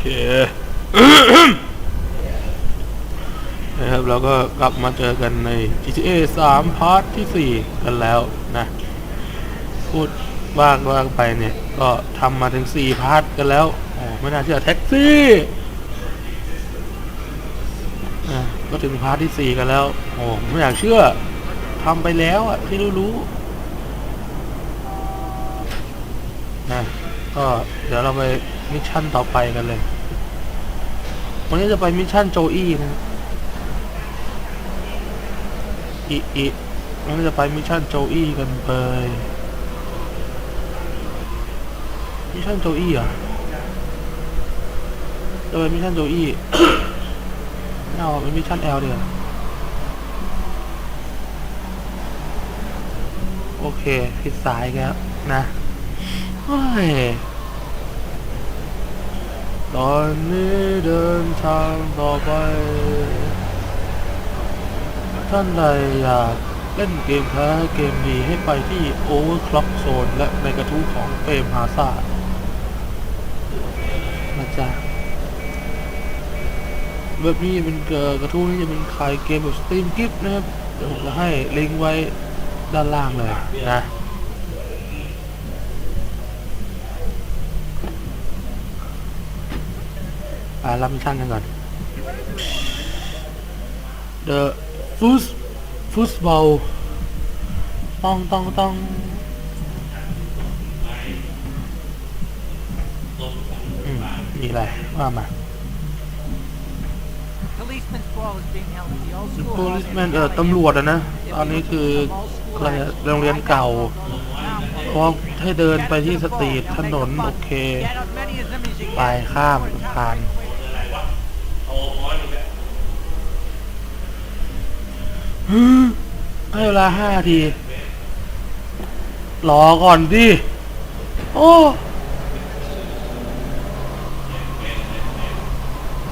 เคนะครับเราก็กลับมาเจอกันใน GTA 3 พาร์ทที่ 4 กันแล้วนะ พูดว่างว่างไปเนี่ย ก็ทำมาถึง 4 พาร์ทกันแล้วโอ้ไม่น่าเชื่อแท็กซี่อะก็ถึงพาร์ทที่ 4 กันแล้ว โอ้ไม่อยากเชื่อทำไปแล้วอะที่รู้รู้ๆนะก็เดี๋ยวเราไปมิชชั่นต่อไปกันเลย วันนี้จะไปมิชชั่นโจอี้นะอีอีงั้นจะไปมิชชั่นโจอี้กันเลยมิชชั่นโจอี้อะจะไปมิชชั่นโจอี้ไม่เอาเป็นมิชชั่นแอลเดียวโอเคผิดสายอีกแล้วนะเฮ้ย ตอนนี้เดินทางต่อไป ท่านใดอยากเล่นเกมแพ้เกมดีให้ไปที่ Overclock Zone และในกระทู้ของเปรมฮาซานะจ๊ะเว็บนี้เป็นเอ่อกระทู้นี้จะเป็นขายเกมแบบสตรีมกิฟต์นะครับ เดี๋ยวผมจะให้ลิงก์ไว้ด้านล่างเลยนะารับมิชชั่นกันก่อน The Foot Football ต้องต้องต้องอืมมีอะไรว่ามา Policeman's ball is being held at the old school. policeman เออตำรวจอะนะ ตอนนี้คืออะไรอะโรงเรียนเก่าเพราะให้เดินไปที่สตรีทถนน โอเค Get as many of them as you ไป can. ข้ามผ่าน ให้เวลาห้าที รอก่อนดิ โอ้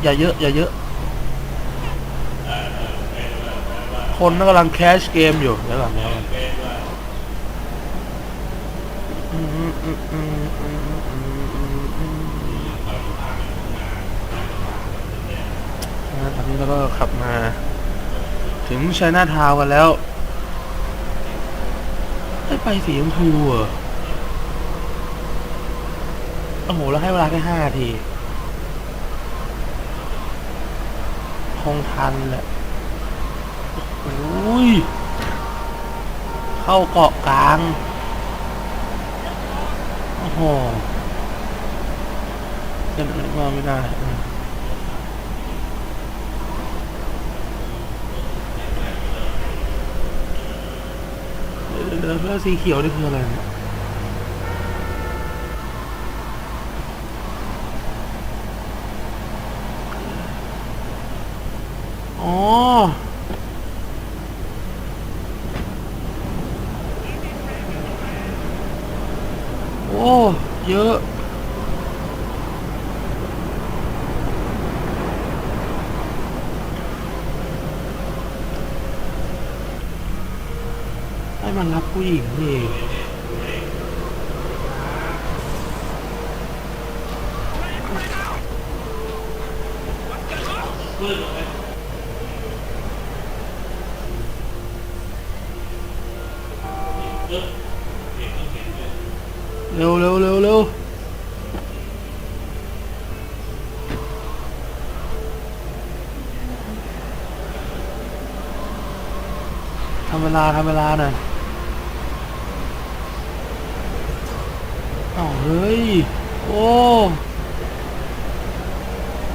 อย่าเยอะ อย่าเยอะ คนกำลังแคชเกมอยู่เดี๋ยวก่อนเดี๋ยตอนนี้เราก็ขับมา ถึงชัยนาทาวกันแล้วให้ไปสีชมพูเหรอโอ้โหแล้วให้เวลาแค่ห้าที คงทันแหละโอ้ย เข้าเกาะกลาง โอ้โหเป็นอะไรมาไม่ได้อืม เดี๋ยวๆ แล้วสีเขียวนี่คืออะไรเนี่ยอ๋อ โอ้ เยอะ ให้มันรับผู้หญิงนี่เอง เร็วเร็วเร็วเร็วทำเวลาทำเวลาหน่อยอ้าวเฮ้ย โอ้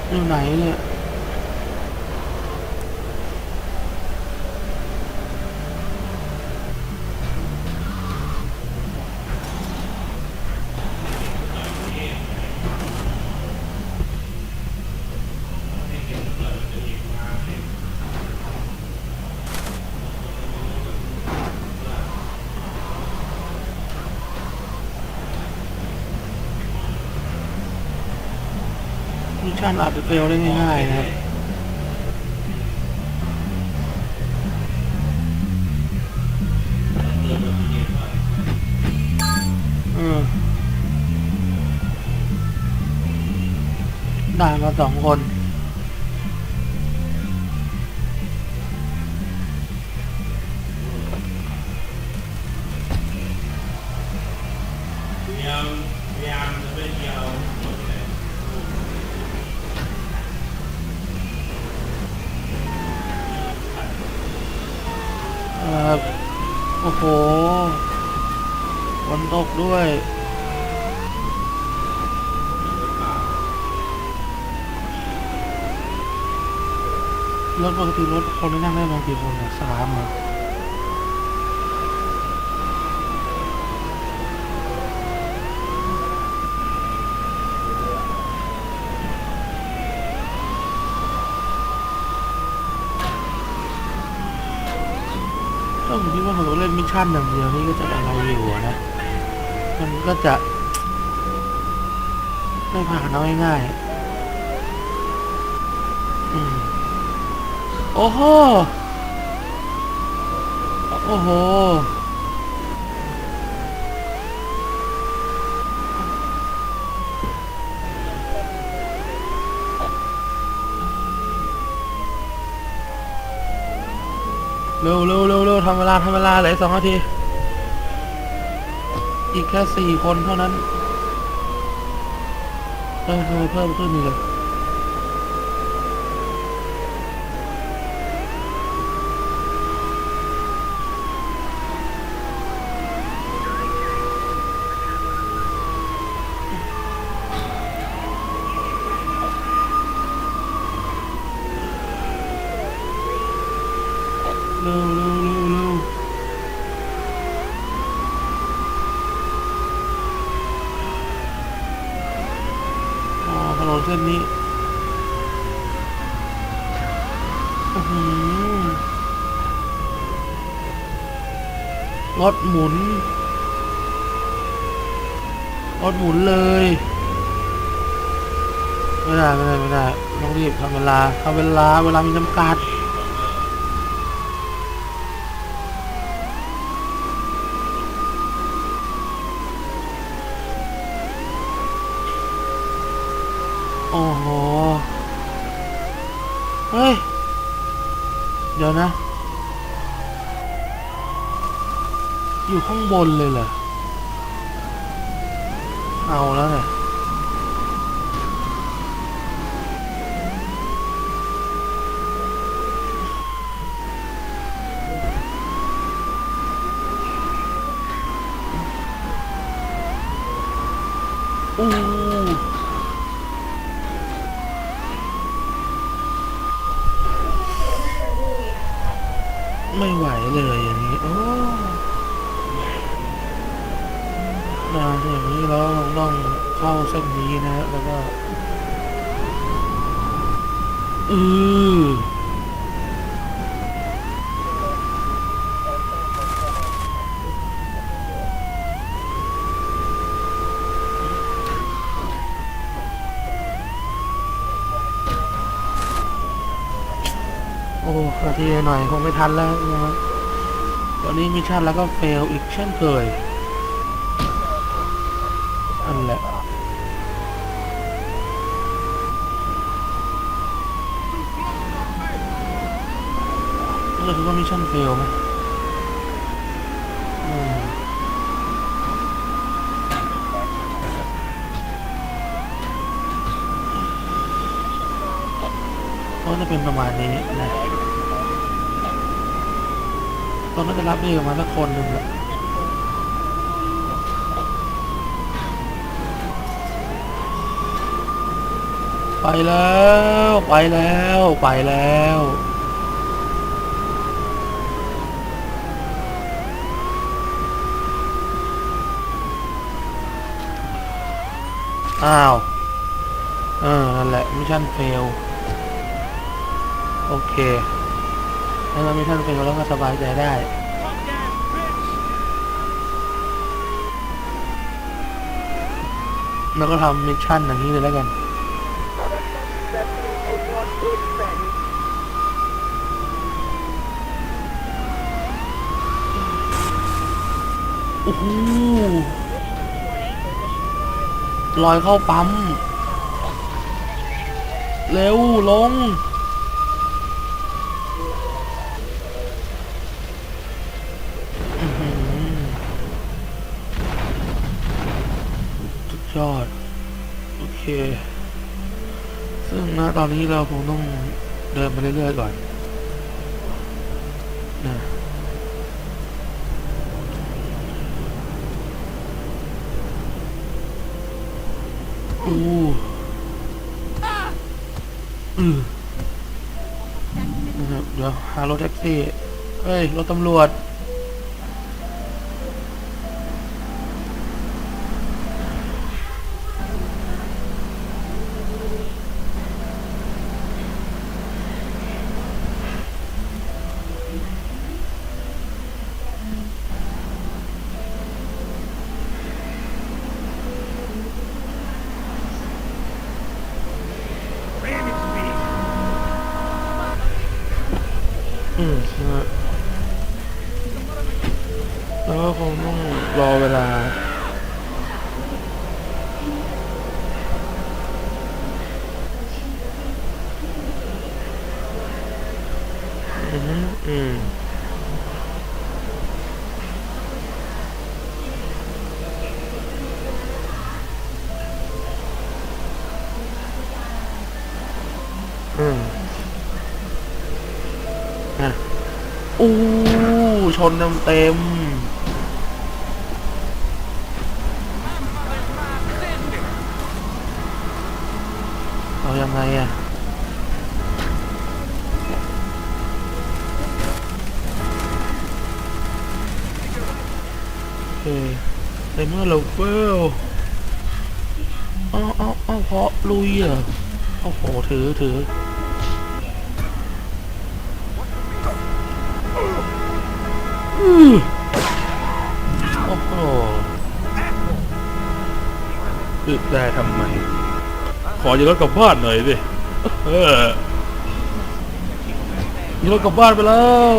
อยู่ไหนเนี่ย มิชชั่นอาจจะเฟลได้ง่ายๆนะครับเออได้มาสองคน ถปกติรถคนที่นั่งได้ประมาณกี่คนอะสามเหรอถ้าผมคิดว่าผมเล่นมิชชั่นอย่างเดียวนี่ก็จะอะไรอยู่นะ มันก็จะ ไม่ผ่านเอาง่ายๆอืม โอ้โห โอ้โห เร็วเร็วเร็วเร็วทำเวลาทำเวลาเหลืออกสองนาที อีกแค่สี่คนเท่านั้นเออทำไมเพิ่มขึ้นนี่เลย เร็วเร็วเร็วเร็วอ๋อถ นนเส้นนี้รถหมุนรถหมุนเลย ไม่ได้ ไม่ได้ ไม่ได้ ต้องรีบทำเวลาทำเวลา เวลามีจำกัด โอ้โห เฮ้ย เดี๋ยวนะ อยู่ข้างบนเลยเหรอ เอาแล้วเนี่ยอู้ ไม่ไหวเลยอย่างนี้ โอ้มาอย่างนี้แล้วเราต้องเข้าเส้นนี้นะฮะแล้วก็ อือ นาทีหน่อยคงไม่ทันแล้วนะครับวันนี้มิชชั่นแล้วก็เฟลอีกเช่นเคยอันแหละก็คือว่ามิชชั่นเฟลไหมอืมก็จะเป็นประมาณนี้นะ เราก็จะรับเองมาสักคนหนึ่งแหละไปแล้วไปแล้วไปแล้วอ้าว เออ นั่นแหละ มิชชั่นเฟล โอเค ถ้าเรามิชชั่นเฟลแล้วก็สบายใจได้แล้วก็ทำมิชชั่นอย่างนี้เลยแล้วกันโอ้โหลอยเข้าปั๊ม เร็ว ลง ยอด โอเค ซึ่งณตอนนี้เราคงต้องเดินไปเรื่อยๆก่อนนะอู้อือนะครับเดี๋ยวหารถแท็กซี่ เฮ้ย รถตำรวจ อืมอืมอืมอะอู้ชนเต็มเต็มเอายังไงอะ นเมื่อเราเฟลเอาเอาเอาเพาะลุยอะโอ้โหถือถืออือโอ้โหอึดได้ทำไม ขอยืมรถกลับบ้านหน่อยดิเออยืมรถกลับบ้านไปแล้ว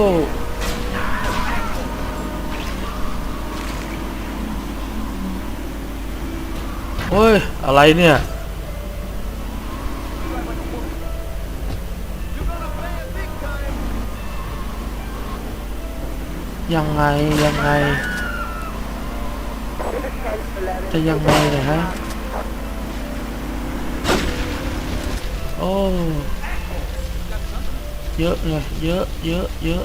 เฮ้ย อะไรเนี่ย ยังไง ยังไง จะยังไงเนี่ยฮะ โอ้ เยอะเลยเยอะ เยอะ เยอะ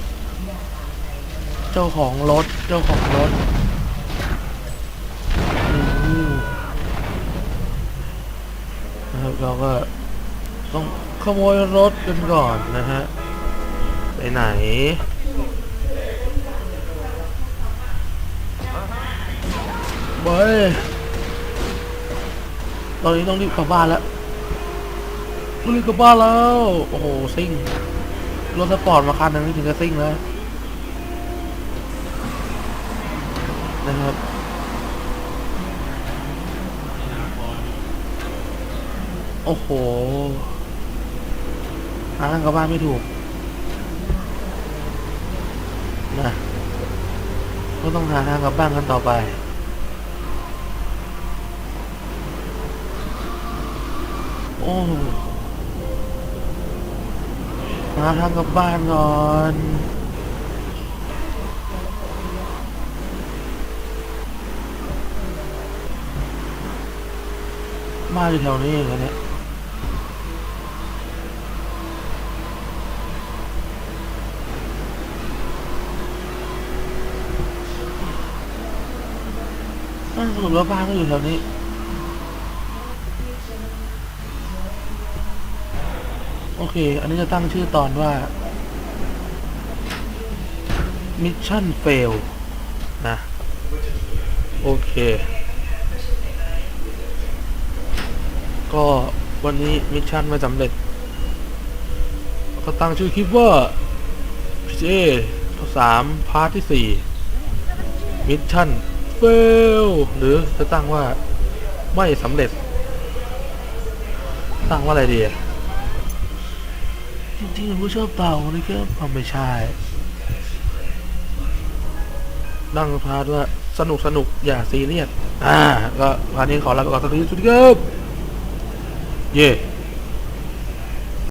เจ้าของรถ เจ้าของรถ เราก็ต้องขโมยรถกันก่อนนะฮะ ไปไหนบอยตอนนี้ต้องรีบกลับบ้านแล้วต้องรีบกลับบ้านแล้ว โอ้โหซิ่ง รถสปอร์ตมาคันนึงนี่ถึงจะซิ่งแล้วนะครับ โอ้โหหาทางกลับบ้านไม่ถูกนะก็ต้องหาทางกลับบ้านกันต่อไป โอ้หาทางกลับบ้านก่อนบ้านอยู่แถวนี้เองเหรอเนี่ย อ้าวสรุปแล้วบ้านก็อยู่แถวนี้โอเค อันนี้จะตั้งชื่อตอนว่า Mission Fail นะ โอเค ก็วันนี้มิชชั่นไม่สำเร็จ ก็ตั้งชื่อคลิปว่า PJ สามพาร์ทที่สี่มิชชั่น เฟลหรือจะตั้งว่าไม่สำเร็จ ตั้งว่าอะไรดี จริงๆผู้ชอบเต่านี่ก็เอาไม่ใช่ตั้งพาร์ทว่าสนุกสนุกอย่าซีเรียสอ่า ก็พาร์ทนี้ขอลาไปก่อนสวัสดีครับเย่